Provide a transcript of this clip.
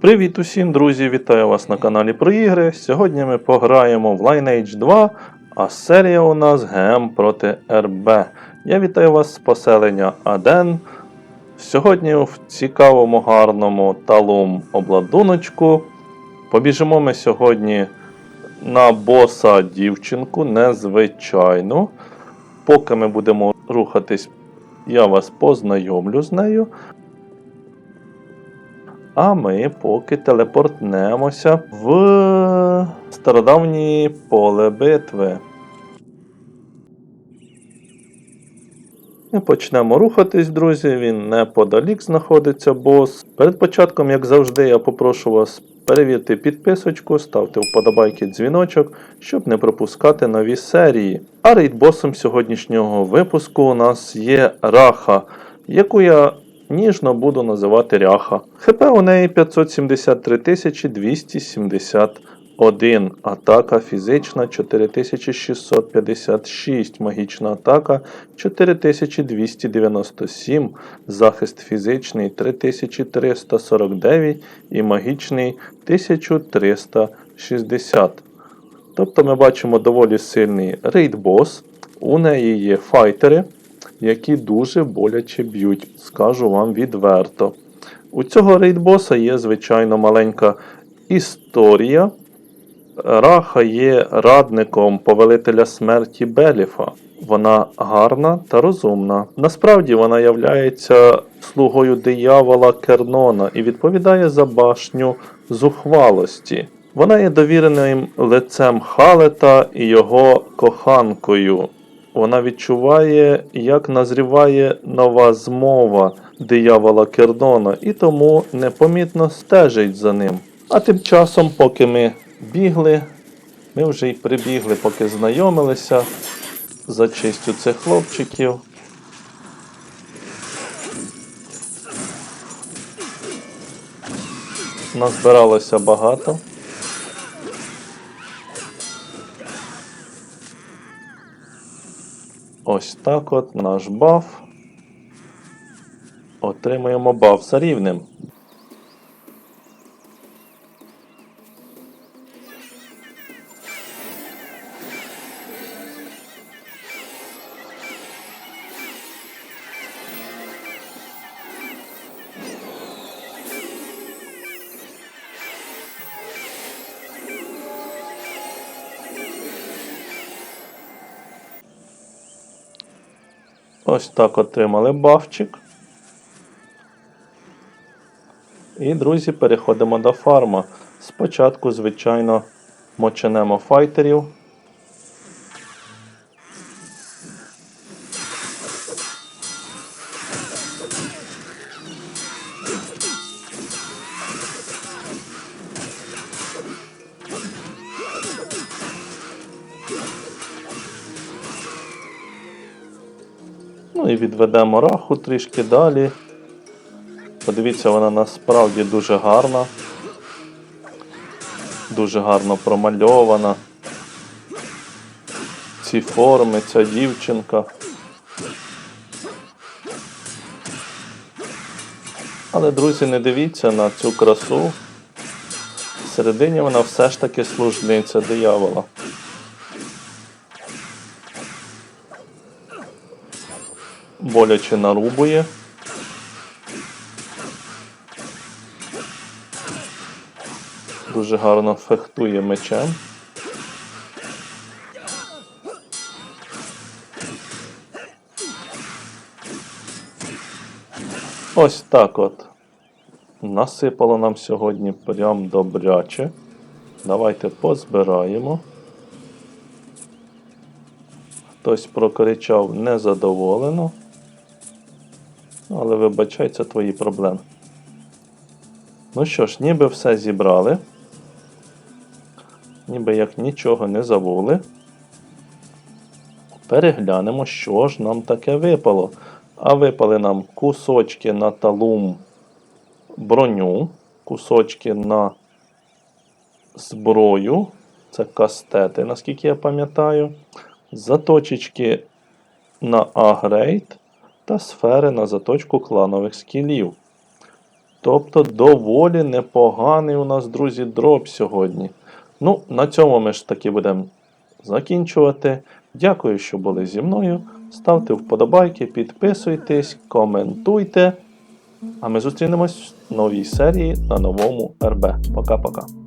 Привіт усім, друзі! Вітаю вас на каналі про ігри. Сьогодні ми пограємо в Lineage 2, а серія у нас ГМ проти РБ. Я вітаю вас з поселення Аден. Сьогодні в цікавому, гарному талум обладуночку. Побіжимо ми сьогодні на боса дівчинку, незвичайну. Поки ми будемо рухатись, я вас познайомлю з нею. А ми поки телепортнемося в стародавнє поле битви. І почнемо рухатись, друзі. Він неподалік знаходиться бос. Перед початком, як завжди, я попрошу вас перевірити підписочку, ставте вподобайки дзвіночок, щоб не пропускати нові серії. А рейдбосом сьогоднішнього випуску у нас є Раха, яку я ніжно буду називати Ряха. ХП у неї 573 271. Атака фізична 4656, магічна атака 4297, захист фізичний 3349 і магічний 1360. Тобто ми бачимо доволі сильний рейд-бос. У неї є файтери, які дуже боляче б'ють, скажу вам відверто. У цього рейдбоса є, звичайно, маленька історія. Раха є радником повелителя смерті Беліфа. Вона гарна та розумна. Насправді вона являється слугою диявола Кернона і відповідає за башню зухвалості. Вона є довіреним лицем Халета і його коханкою. Вона відчуває, як назріває нова змова диявола Кернона, і тому непомітно стежить за ним. А тим часом, поки ми бігли, ми вже й прибігли, поки знайомилися. Зачистю цих хлопчиків. Назбиралося багато. Ось так от наш баф. Отримуємо баф за рівнем. Ось так отримали бафчик. І, друзі, переходимо до фарма. Спочатку, звичайно, моченемо файтерів. Ну і відведемо раху трішки далі. Подивіться, вона насправді дуже гарна. Дуже гарно промальована. Ці форми, ця дівчинка. Але, друзі, не дивіться на цю красу. Всередині вона все ж таки служниця диявола. Боляче нарубує. Дуже гарно фехтує мечем. Ось так от. Насипало нам сьогодні прям добряче. Давайте позбираємо. Хтось прокричав незадоволено. Але вибачай, це твої проблеми. Ну що ж, ніби все зібрали. Ніби як нічого не забули. Переглянемо, що ж нам таке випало. А випали нам кусочки на талум броню, кусочки на зброю. Це кастети, наскільки я пам'ятаю. Заточечки на агрейд та сфери на заточку кланових скілів. Тобто доволі непоганий у нас, друзі, дроп сьогодні. Ну, на цьому ми ж таки будемо закінчувати. Дякую, що були зі мною. Ставте вподобайки, підписуйтесь, коментуйте. А ми зустрінемось в новій серії на новому РБ. Пока-пока.